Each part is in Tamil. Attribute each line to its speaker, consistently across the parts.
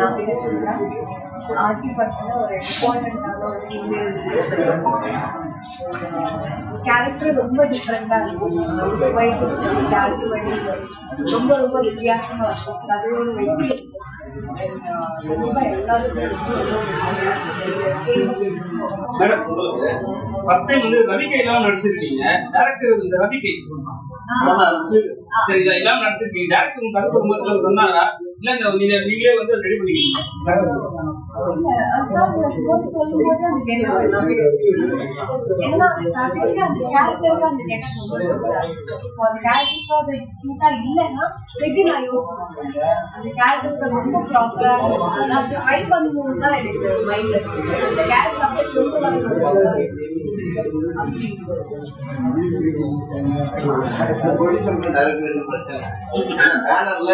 Speaker 1: நான் பிரிச்சிருக்கேன் ஆர்டி படத்துல ஒரு இம்பார்ட்டண்டான ஒரு ஃபீமேல் கேரக்டர் ரொம்ப டிஃப்ரெண்டா இருக்கும். வயசு சரி கேரக்டர் வயசு சரி ரொம்ப ரொம்ப வித்தியாசமாக இருக்கும். அது ஒரு வெற்றி ரொம்ப எல்லாருக்கும்
Speaker 2: ரொம்ப ஃபர்ஸ்ட் டைம் வந்து ரவிகை எல்லாம் நடிச்சிருக்கீங்க. டேரக்டர் இந்த ரவிகை சரி எல்லாம் நடிச்சிருக்கீங்க. டேரக்டர் உங்க கதை சொல்லும்போது சொன்னாரா? இல்ல இந்த நீங்க நீங்களே வந்து ரெடி
Speaker 1: சூட்டா இல்லைன்னா மேபி நான் யோசிச்சுருவேன் அந்த கேரக்டருக்கு ரொம்ப ப்ராப்பரா ட்ரை பண்ணும்போது தான் எனக்கு மைண்ட்ல அந்த கேரக்டர் அப்படியே கொண்டு வரணும்.
Speaker 3: பேனர்ல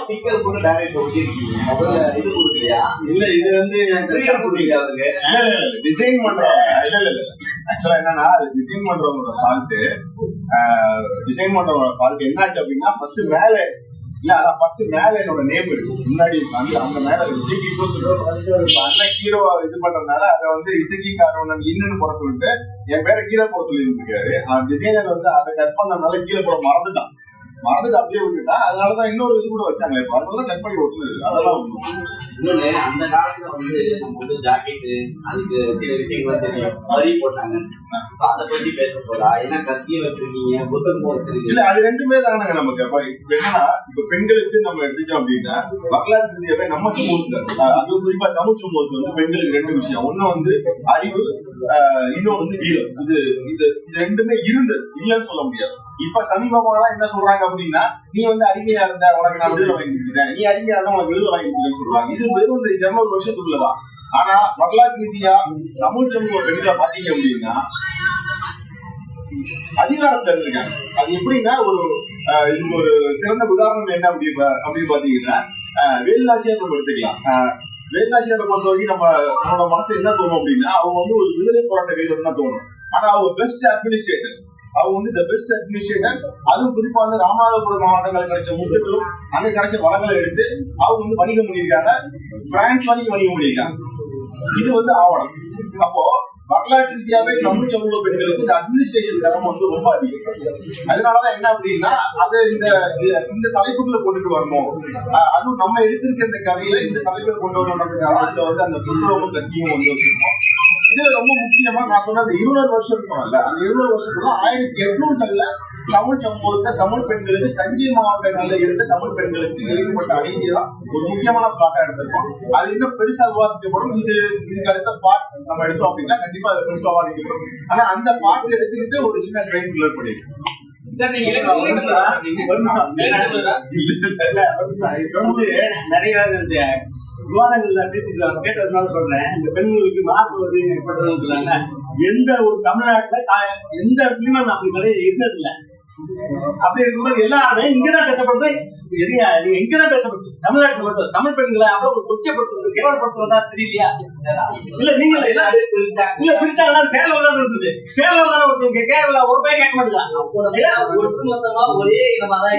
Speaker 3: ஸ்டிக்கர் கூட டைரக்டர் ஒட்டிருக்கீங்க முதல்ல இது கொடுக்கலையா
Speaker 4: இல்ல இது வந்து
Speaker 3: ஃப்ரீடம் கொடுக்கலையா அதுக்கு
Speaker 4: டிசைன் பண்றவங்க இல்ல இல்ல இல்ல ஆக்சுவலா என்னன்னா அது டிசைன் பண்றவங்களோட ஃபால்ட் டிசைன் பண்றவங்களோட ஃபால்ட் என்னாச்சு அப்படின்னா ஃபர்ஸ்ட் மேல இல்ல அதான் ஃபர்ஸ்ட் மேல என்னோட நேம் இருக்கு. முன்னாடி அந்த அந்த மேல இப்போ சொல்லிட்டு அண்ணன் ஹீரோ இது பண்றதுனால அதை வந்து இசைக்கு காரணம் இன்னும் போட சொல்லிட்டு என் பேரை கீழே போட சொல்லி இருந்திருக்காரு டிசைனர் வந்து அதை கட் பண்ணனால கீழே போட மறந்துட்டான். மறந்துட்டு அப்படியே விட்டுட்டா அதனாலதான் இன்னொரு இது கூட வச்சாங்க இப்போ அதனால கட் பண்ணி ஒட்டுனது அதெல்லாம்.
Speaker 3: இன்னொன்னு அந்த காலத்துல வந்து நம்ம வந்து ஜாக்கெட் அதுக்கு சில விஷயங்கள் தெரியும் வரி போட்டாங்க. அதை பத்தி பேச போதா ஏன்னா கத்திய வச்சிருக்கீங்க? புத்தகம் போட
Speaker 4: இல்ல அது ரெண்டுமே தானங்க நமக்கு. அப்ப இப்ப என்னன்னா இப்ப பெண்களுக்கு நம்ம எடுத்துட்டோம் அப்படின்னா வரலாற்று ரீதியாவே நம்ம சமூகத்துல அது குறிப்பா தமிழ் சமூகத்துல வந்து பெண்களுக்கு ரெண்டு விஷயம். ஒண்ணு வந்து அறிவு ஆஹ் இன்னொன்னு வந்து வீரம் இது இது ரெண்டுமே இருந்தது இல்லைன்னு சொல்ல முடியாது. இப்ப சமீபமா என்ன சொல்றாங்க அப்படின்னா நீ வந்து அடிமையா இருந்த உனக்கு நான் விடுதலை வாங்கி கொடுத்துட்டேன். நீ அடிமையா இருந்தா உனக்கு விடுதலை வாங்கி கொடுத்தேன்னு சொல்றாங்க இது வெறும் இந்த இருநூறு வருஷத்துக்குள்ளதான் ஆனா வரலாற்று ரீதியா தமிழ் சமூக பெண்களை பாத்தீங்க அப்படின்னா அதிகாரத்தை இருக்காங்க அது எப்படின்னா ஒரு ஆஹ் இதுக்கு ஒரு சிறந்த உதாரணம் என்ன அப்படி அப்படின்னு பாத்தீங்கன்னா ஆஹ் வேலுநாச்சியார் நம்ம எடுத்துக்கலாம். ஆஹ் பொறுத்த வரைக்கும் நம்ம நம்மளோட மனசுல என்ன தோணும் அப்படின்னா அவங்க வந்து ஒரு விடுதலை போராட்ட வீரர் தான் தோணும். ஆனா அவங்க பெஸ்ட் அட்மினிஸ்ட்ரேட்டர் அவங்க வந்து த பெஸ்ட் அட்மினிஸ்ட்ரேட்டர் அதுவும் குறிப்பா வந்து ராமநாதபுரம் மாவட்டங்கள் கிடைச்ச முத்துக்களும் அங்க கிடைச்ச வளங்களை எடுத்து அவங்க வந்து வணிகம் பண்ணியிருக்காங்க. பிரான்ஸ் வரைக்கும் வணிகம் பண்ணியிருக்காங்க. இது வந்து ஆவணம். அப்போ வரலாற்று ரீதியாவே தமிழ் சமூக பெண்களுக்கு இந்த அட்மினிஸ்ட்ரேஷன் தரம் வந்து ரொம்ப அதிகம் அதனாலதான் என்ன அப்படின்னா அதை இந்த இந்த தலைப்புகளை கொண்டுட்டு வரணும். அஹ் அதுவும் நம்ம எடுத்திருக்க இந்த கதையில இந்த தலைப்புல கொண்டு வரணுன்றதுக்காக அதுல வந்து அந்த புத்தகமும் கத்தியும் வந்து வச்சிருக்கோம். இது ரொம்ப முக்கியமா நான் சொன்ன அந்த இருநூறு வருஷம் சொன்னல அந்த இருநூறு வருஷத்துல ஆயிரத்தி எட்நூறுகள்ல தமிழ் சமூகத்தை தமிழ் பெண்களுக்கு தஞ்சை மாவட்டங்கள்ல இருந்த தமிழ் பெண்களுக்கு இழைக்கப்பட்ட அநீதி தான் ஒரு முக்கியமான பிளாட்டா எடுத்திருக்கோம். அது இன்னும் பெருசா விவாதிக்கப்படும். இது இதுக்கு அடுத்த பார்ட் நம்ம எடுத்தோம் அப்படின்னா கண்டிப்பா அது பெருசா விவாதிக்கப்படும். ஆனா அந்த பார்ட் எடுத்துக்கிட்டு ஒரு சின்ன ட்ரெயின் கிளியர் பண்ணிருக்கோம் நிறைய விவாதங்கள்ல பேசிக்கலாம் கேட்டதுனால சொல்றேன். இந்த பெண்களுக்கு மாற்றுவது ஏற்பட்டதுனால எந்த ஒரு தமிழ்நாட்டுல எந்த இடத்துலயுமே அப்படி கிடையாது இருந்தது இல்ல அப்படி இருக்கும்போது எல்லாருமே இங்கதான் பேசப்படுது. நீங்க இங்கதான் பேசப்படுது? தமிழ்நாட்டுல மட்டும் தமிழ் பெண்களை அவ்வளவு கொச்சப்படுத்துறது கேவலப்படுத்துறதா தெரியலையா? இல்ல நீங்க இல்ல பிரிச்சாங்கன்னா கேரளா தான் இருந்தது கேரளா தானே ஒருத்தவங்க கேரளா ஒரு பையன் கேட்க
Speaker 3: ஒட்டுமொத்தமா ஒரே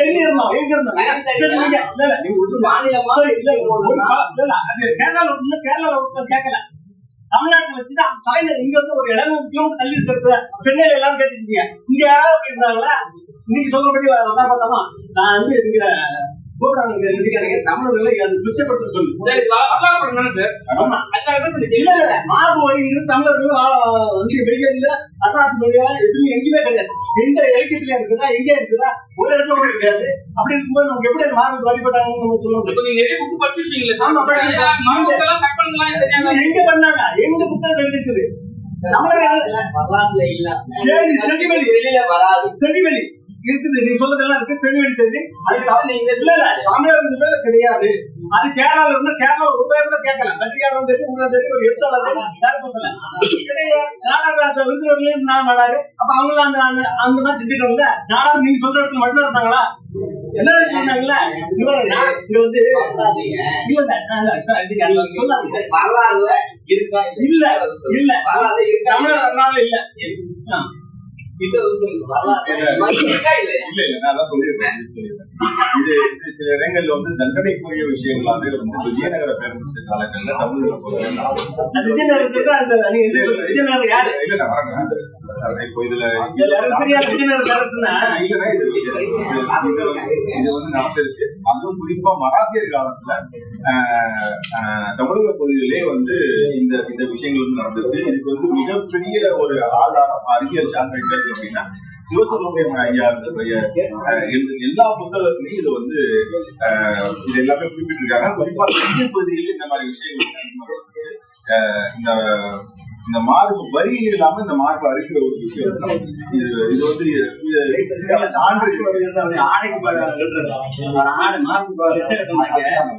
Speaker 4: எங்க இருந்தோம்? எங்க இருந்தோம்?
Speaker 3: மாநிலமா?
Speaker 4: இல்ல ஒரு ஒரு கா- இல்ல, இல்ல, அது கேரளால ஒண்ணு கேரளால ஒருத்தர் கேட்கல. தமிழ்நாட்டுல வச்சுதான் அவங்க தலையில இங்க இருந்து ஒரு இடம் கிலோமீட்டர் தள்ளி இருக்கிறது சென்னையில எல்லாம் கேட்டுருக்கீங்க இங்க யாராவது அப்படி இருந்தாங்களா இன்னைக்கு சொல்றபடி வந்தா பார்த்தாமா நான் வந்து இங்க தமிழர்களை வந்து வெளியில அட்ராஸ் வெளியில எதுவும் எங்கேயுமே கிடையாது. எந்த இலக்கியத்துல இருக்குதா எங்க இருக்குதா ஒரு இடத்துல கூட கிடையாது. அப்படி இருக்கும்போது நமக்கு எப்படி அந்த மார்பு வழிபட்டாங்கன்னு நம்ம சொல்ல முடியும்
Speaker 2: இப்ப நீங்க நிறைய book படிச்சிருக்கீங்களே சார்.
Speaker 4: ஆமா, படிச்சிருக்கேன்.
Speaker 2: அதெல்லாம் மரபுக்கெல்லாம் cut பண்ணதெல்லாம் தெரியாம.
Speaker 4: இது எங்க பண்ணாங்க? எங்க புத்தகம் எழுதிருக்குது தமிழர்கள்
Speaker 3: வரலாற்றுல இல்ல
Speaker 4: செடிவெளி
Speaker 3: வெளியில வராது.
Speaker 4: செடிவெளி இருக்குது. நீ சொல்றதெல்லாம் இருக்கு. செடிவெளி தெரிஞ்சு
Speaker 3: அது தமிழ் இங்க
Speaker 4: இல்ல இல்ல. தமிழர்கள் மேல கிடையாது. அது கேரளால இருந்து கேரளா ஒரு பேர் கூட கேட்கல. பத்திரிகையாளர் தெரியும் உங்களை தெரியும் ஒரு எழுத்தாளர் யாரும் பேசல கிடையாது நாடாளுமன்ற விருதுவர்களையும் நான் நாடாரு அப்ப அவங்களும் அந்த அந்த மாதிரி செஞ்சுட்டாங்க நாடாரு நீங்க சொல்ற இடத்துல மட்டும் இருந்தாங்களா எல்லாரும் சொன்னாங்கல்ல இங்க வந்து சொல்லாதீங்க.
Speaker 3: வரலாறுல இருக்கா?
Speaker 4: இல்ல இல்ல.
Speaker 3: வரலாறு
Speaker 4: தமிழர் வரலாறு இல்ல. இது இது சில இடங்கள்ல வந்து தண்டனைக்குரிய விஷயங்களாவே வந்து விஜயநகர பேரரசு காலங்கள்ல தமிழ்ல இப்போ இதுல இது வந்து நடந்திருக்கு அதுவும் குறிப்பா மராத்தியர் காலத்துல தமிழக பகுதியிலே வந்து இந்த இந்த விஷயங்கள் வந்து நடந்திருக்கு இதுக்கு வந்து மிகப்பெரிய ஒரு ஆதாரம் அறிவியல் இருக்கு அப்படின்னா சிவசுப்ரமணியம் ஐயா எழுதின எல்லா புத்தகத்திலையும் இது வந்து இது எல்லாமே குறிப்பிட்டிருக்காங்க குறிப்பா இந்திய பகுதியில் இந்த மாதிரி விஷயங்கள் இந்த இந்த மார்பு வரியில் இல்லாம இந்த மார்பு அறுக்கிற ஒரு விஷயம். இது இது வந்து சான்று.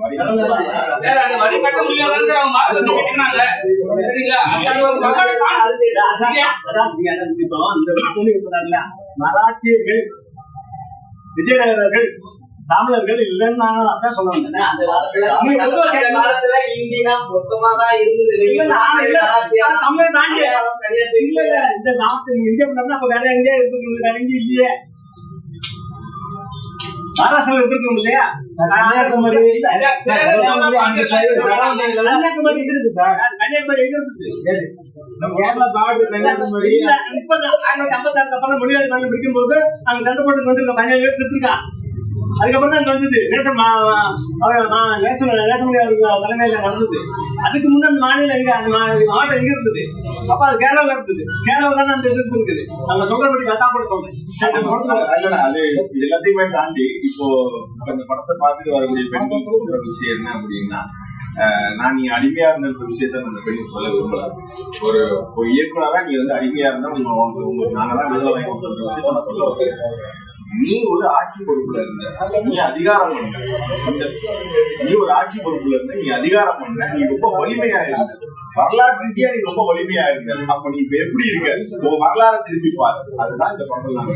Speaker 2: வரி
Speaker 5: மராத்தியர்கள் விஜயநகரர்கள் தமிழர்கள் இல்லைன்னு அதான் சொல்ல வந்தேன்
Speaker 3: அந்த காலத்துல இந்தினா மொத்தமா தான் இருந்தது
Speaker 5: தமிழர் தாண்டி இல்ல இல்ல இந்த நாட்டு இந்தியா அப்ப வேற எங்கேயே இருக்குது வேற எங்கேயும் இல்லையே இருந்திருக்கும் இல்லையா கன்னியாகுமரி கன்னியாகுமரி side, கன்னியாகுமரி எங்க இருக்குது நம்ம கேரளா பார்டர் கன்னியாகுமரி இல்ல இப்ப ஆயிரத்தி ஐம்பத்தாறுக்கு அப்புறம் மண்ணு பிடிக்கும் போது அங்க சண்டை போட்டு வந்துருக்க பதினேழு பேர் செத்துருக்கான் அதுக்கப்புறம் தான் வந்தது. நேசன் மா- அவர் மா- நேசன் நேசமணி அவருக்கு தலைமையில நடந்தது. அதுக்கு முன்ன அந்த மாநிலம் எங்க அந்த மாவட்டம் எங்க இருந்தது? அப்ப அது கேரளால இருந்தது. கேரளால தான் அந்த எதிர்ப்பு இருக்குது நம்ம சொல்றபடி கதா படம்
Speaker 4: இல்ல, அது எல்லாத்தையுமே தாண்டி இப்போ இந்த படத்தை பார்த்துட்டு வரக்கூடிய பெண்கள் சொல்ற விஷயம் என்ன அப்படின்னா நான் நீ அடிமையா இருந்த விஷயத்த அந்த பெண்ணுக்கு சொல்ல விரும்பல. ஒரு ஒரு இயக்குனரா நீ வந்து அடிமையா இருந்தா உங்க உங்க உங்களுக்கு நாங்க தான் வெளில வாங்கி கொடுக்குற விஷயத்த நான் சொல்ல வரேன் நீ ஒரு ஆட்சி பொறுப்புல இருந்த நீ அதிகாரம் பண்ண. நீ ஒரு ஆட்சி பொறுப்புல இருந்த நீ அதிகாரம் பண்ண. நீ ரொம்ப வலிமையா இருந்த. வரலாற்று ரீதியா நீ ரொம்ப வலிமையா இருந்த. அப்ப நீ இப்ப எப்படி இருக்க? உன் வரலாறு திருப்பி பாரு. அதுதான் இந்த படத்தில் நான்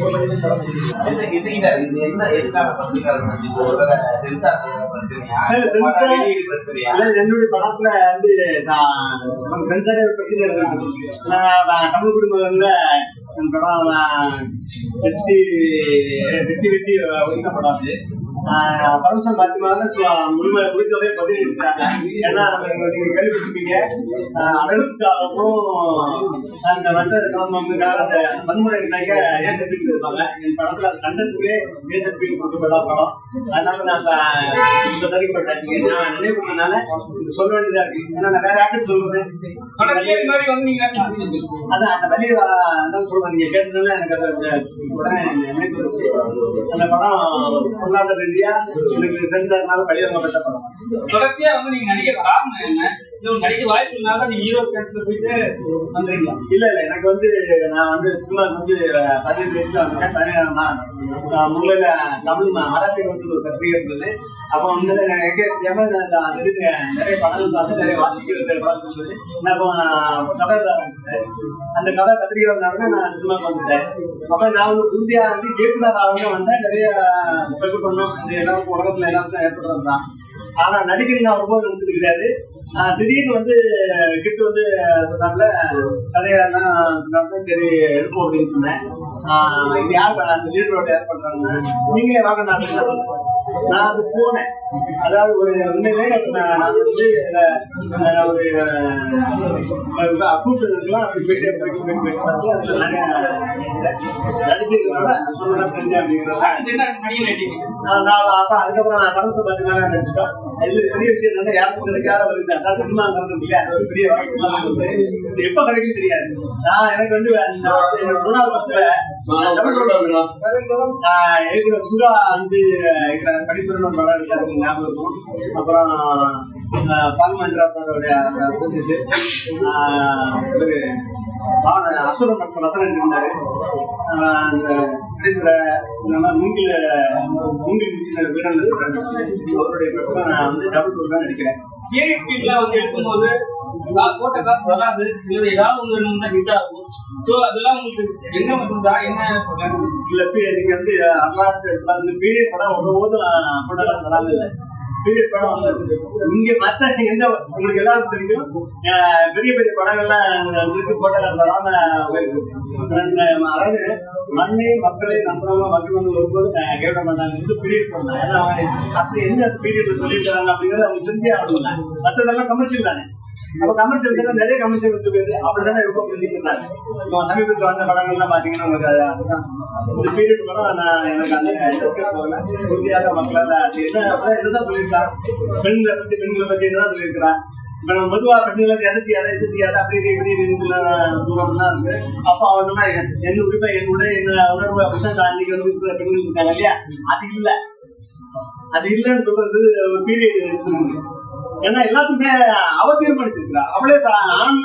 Speaker 5: அதாவது என்னுடைய படத்துல வந்து நான் சென்சாரே பிரச்சனை தமிழ் குடும்பங்கள்ல படம் வெட்டி வெட்டி வெட்டி ஒதுக்கப்படாது பரமசம் பாத்திமா முழுமை முழுக்கவே பதிவிட்டாங்க ஏன்னா நம்ம இங்க நீங்க கேள்விப்பட்டிருப்பீங்க. அடல்ஸ்காகவும் அந்த சம்பந்தங்களுக்காக அந்த வன்முறைக்காக ஏ சர்டிபிகேட் இருப்பாங்க. என் படத்துல கண்டத்துக்கே ஏ சர்டிபிகேட் கொடுக்கப்பட்ட படம். அதனால நான் இப்ப நீங்க நான் நினைவு பண்ணனால இது சொல்ல வேண்டியதா இருக்கு. ஏன்னா நான் வேற யார்கிட்ட சொல்றேன்
Speaker 2: வந்து நீங்க
Speaker 5: அதான் அந்த வழி அதான் சொல்றேன் நீங்க கேட்டதுனால எனக்கு அது உடனே நினைவு. அந்த படம் பொருளாதார ரீதியா எனக்கு சென்சார்னால வெளியிடப்பட்ட படம்.
Speaker 2: தொடர்ச்சியா வந்து நீங்க நடிக்க காரணம் என்ன? இல்ல வாய்ப்பு இல்லாத நீங்க ஹீரோ கேரக்டர் போயிட்டு
Speaker 5: வந்தீங்களா இல்ல இல்ல எனக்கு வந்து நான் வந்து சினிமாக்கு வந்து பதினேழு வயசுல வந்துட்டேன் பதினேழாம் நான் மும்பைல தமிழ் ம- மராத்தி வந்து ஒரு பத்திரிகை இருந்தது. அப்போ வந்து நான் எங்க நான் அந்த இதுக்கு நிறைய படங்கள் பார்த்து நிறைய வாசிக்கிறது படம் நான் அப்போ கதை எழுத ஆரம்பிச்சிட்டேன் அந்த கதை பத்திரிகை நடந்து நான் சினிமாக்கு வந்துட்டேன். அப்போ நான் வந்து உறுதியா வந்து இயக்குனர் ஆகணும் வந்தேன். நிறைய செலவு பண்ணோம் அந்த எல்லாருக்கும் உலகத்துல எல்லாருக்கும் ஏற்படுறது தான் ஆனா நடிகர் நான் ரொம்ப நினைச்சது கிடையாது. திடீர்னு வந்து கிட்ட வந்து சொன்னார்ல கதையெல்லாம் சரி எடுப்போம் அப்படின்னு சொன்னேன். இது யார் அந்த லீடரோட யார் பண்றாங்க? நீங்களே வாங்க நான். நான் அது போனேன். அதாவது ஒரு உண்மையிலே நான் வந்து ஒரு கூப்பிட்டதுக்கெல்லாம் போயிட்டு போயிட்டு போயிட்டு போயிட்டு பார்த்து அதுல நிறைய நடிச்சிருக்கிறோட சொன்னதான் செஞ்சேன் அப்படிங்கிறத. நான் அப்ப அதுக்கப்புறம் நான் பார்த்து மேல நினைச்சிட்டோம் இது பெரிய விஷயம் என்னன்னா யாருக்கும் கிடைக்காத ஒரு இது. அதான் இல்லையா? அது ஒரு பெரிய எப்ப கிடைக்கும் தெரியாது. நான் எனக்கு வந்து என்னோட மூணாவது வந்து இருக்கிற படம் ஞாபகம் இருக்கும் அப்புறம் பால்மன்றாத்தோட இது ஒரு அசுரம் மற்றும் இருந்தாரு ஆஹ் அந்த நடைபெற நம்ம மூங்கில வீரன் அவருடைய படத்துல நான் வந்து டபுள் ரோல் தான் நடிக்கிறேன்
Speaker 2: ஏழு ஃபீல்ட்ல வந்து எடுக்கும்போது போட்ட காசு வராது இது ஏதாவது ஒன்று தான் ஹிட் ஆகும். ஸோ அதெல்லாம் உங்களுக்கு என்ன மட்டும்தா என்ன
Speaker 5: இல்ல பி- நீங்க வந்து வரலாற்று வந்து பெரிய படம் ஒரு போதும் போட்ட காசு வராது இல்லை. படம் இங்க மத்த எந்த உங்களுக்கு எல்லாரும் தெரியும். அஹ் பெரிய பெரிய படங்கள்லாம் இருக்கு. போட்டாங்க தராம அதாவது மண்ணை மக்களை நம்புறவங்க மக்கள் வந்து வரும்போது கேட்ட மாட்டாங்க. வந்து பீரியட் பண்ணாங்க ஏன்னா அவங்க அப்படி என்ன பீரியட் சொல்லியிருக்காங்க அப்படிங்கிறது அவங்க தெரிஞ்சே ஆகணும் மற்றதெல்லாம் கமர்ஷியல் தானே. அப்ப கமர்ஷியல் நிறைய கமர்ஷியல் இருக்குது அப்படிதானே ரொம்ப பண்ணிக்கிறாங்க சமீபத்தில் வந்த படங்கள்லாம் பாத்தீங்கன்னா உங்களுக்கு அதுதான். ஒரு பீரியட் படம் நான் எனக்கு அந்த உறுதியாக மக்களால் அது என்ன சொல்லியிருக்கான் பெண்களை பத்தி பெண்களை பத்தி என்னதான் சொல்லியிருக்கிறான் இப்ப நம்ம பொதுவா பெண்களுக்கு எதை செய்யாத எது செய்யாத அப்படி இப்படி இதுன்னு தூரம்லாம் இருக்கு. அப்ப அவன் என் உரிமை என் என்ன உணர்வு அப்படித்தான் பெண்களுக்கு அன்னைக்கு வந்து பெண்கள் இருக்காங்க இல்லையா? அது இல்ல. அது இல்லைன்னு சொல்றது ஒரு பீரியட் ஏன்னா எல்லாத்துக்குமே அவ தீர்மானிச்சிருக்கா அவளே தான் ஆண்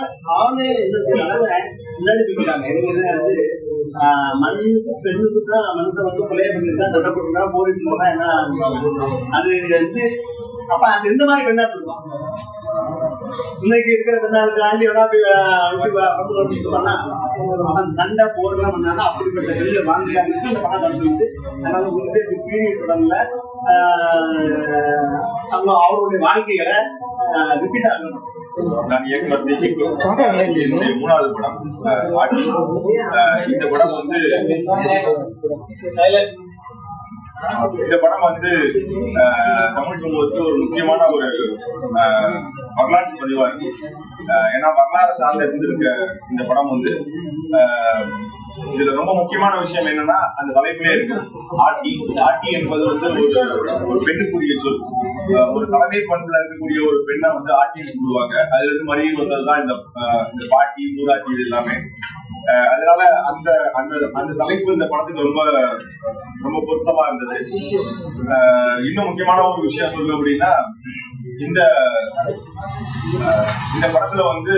Speaker 5: என்ன செய்யறாங்க முன்னாடி சொல்லிட்டாங்க வந்து மண்ணுக்கு பெண்ணுக்கு தான் மனுஷன் வந்து கொலையை பண்ணிருக்கா சட்டப்பட்டுருக்கா போரிட்டு போனா என்ன அது வந்து அப்ப அது எந்த மாதிரி பெண்ணா இருப்பான் இன்னைக்கு இருக்கிற பெண்ணா இருக்க. ஆண்டியோட போய் பண்ணா அவன் சண்டை போர்லாம் பண்ணானா அப்படிப்பட்ட வெளியில வாங்கிட்டாங்க அந்த படம் கண்டுபிடித்து அதனால உங்களுக்கு பீரியட் படம்ல ஆஹ் அவருடைய வாழ்க்கைகளை ரிப்பீட் ஆகணும்
Speaker 4: நான் மூணாவது படம் இந்த படம் வந்து இந்த படம் வந்து தமிழ் சமூகத்துக்கு ஒரு முக்கியமான ஒரு வரலாற்று பதிவா இருக்கு. ஏன்னா வரலாறு சார்ந்த இருந்திருக்க இந்த படம் வந்து இதுல ரொம்ப முக்கியமான விஷயம் என்னன்னா அந்த தலைப்பிலே இருக்கு. ஆட்டி ஆட்டி என்பது வந்து ஒரு ஒரு பெண்ணுக்குரிய சொல். ஒரு தலைமை பண்புல இருக்கக்கூடிய ஒரு பெண்ணை வந்து ஆட்டி கூடுவாங்க அதுல இருந்து மறியல் வந்ததுதான் இந்த இந்த பாட்டி மூதாட்டி இது எல்லாமே அதனால அந்த அந்த அந்த தலைப்பு இந்த படத்துக்கு ரொம்ப ரொம்ப பொருத்தமா இருந்தது. இன்னும் முக்கியமான ஒரு விஷயம் சொல்லணும் அப்படின்னா இந்த இந்த படத்துல வந்து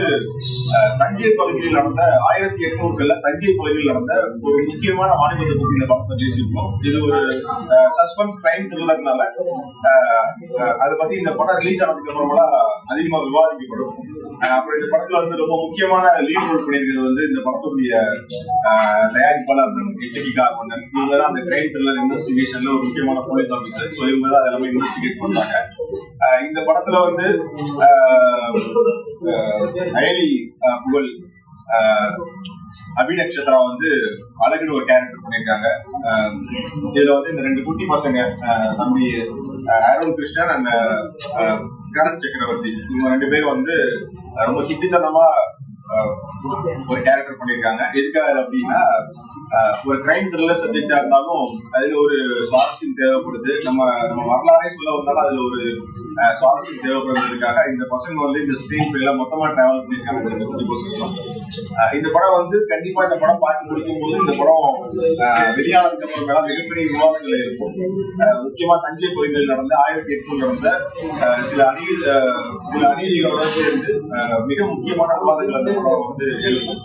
Speaker 4: தஞ்சை பகுதியில் நடந்த ஆயிரத்தி எட்நூறுகள்ல தஞ்சை பகுதியில் நடந்த ஒரு முக்கியமான மாநிலத்தை பற்றி இந்த படத்தை பேசியிருக்கோம். இது ஒரு சஸ்பென்ஸ் கிரைம் த்ரில்லர்னால அதை பத்தி இந்த படம் ரிலீஸ் ஆனதுக்கு அப்புறமெல்லாம் அதிகமா விவாதிக்கப்படும். அப்புறம் இந்த படத்துல வந்து ரொம்ப முக்கியமான லீட் ரோல் பண்ணியிருக்கிறது வந்து இந்த படத்துடைய தயாரிப்பாளர் இசகி கார்பண்ணன் இவங்க தான் அந்த கிரைம் த்ரில்லர் இன்வெஸ்டிகேஷன்ல ஒரு முக்கியமான போலீஸ் ஆஃபீஸர் ஸோ இவங்க தான் எல்லாமே இன்வெஸ்டிகேட் பண்ணாங்க இந்த படத்துல வந்து அஹ், அயலி அஹ், புகழ் அஹ், அபிநக்ஷத்ரா வந்து அழகுன்னு ஒரு கேரக்டர் பண்ணியிருக்காங்க. இதுல வந்து இந்த ரெண்டு குட்டி பசங்க அஹ், தம்பி அருண் கிருஷ்ணன் அண்ட் கரண் சக்கரவர்த்தி. இவங்க ரெண்டு பேரும் வந்து ரொம்ப சித்தித்தனமா ஒரு கேரக்டர் பண்ணியிருக்காங்க. எதுக்காக அப்படின்னா ஒரு கிரைம் த்ரில்லர் சப்ஜெக்டா இருந்தாலும் அதுல ஒரு சுவாரஸ்யம் தேவைப்படுது. நம்ம நம்ம வரலாறே சொல்ல வந்தாலும் அதுல ஒரு சுவாரஸ்யம் தேவைப்படுறதுக்காக இந்த பசங்க வந்து இந்த ஸ்கிரீன் பிளேல மொத்தமா டிராவல் பண்ணியிருக்காங்க. இந்த இந்த படம் வந்து கண்டிப்பா இந்த படம் பார்த்து முடிக்கும் போது இந்த படம் அஹ், வெளியானதுக்கு அப்புறமேலாம் மிகப்பெரிய விவாதங்கள் இருக்கும். முக்கியமா தஞ்சை கோயில்கள் நடந்த ஆயிரத்தி எட்நூறு நடந்த சில அநீதி சில அநீதிகளோட சேர்ந்து மிக முக்கியமான விவாதங்கள் அந்த படம் வந்து எழுப்பும்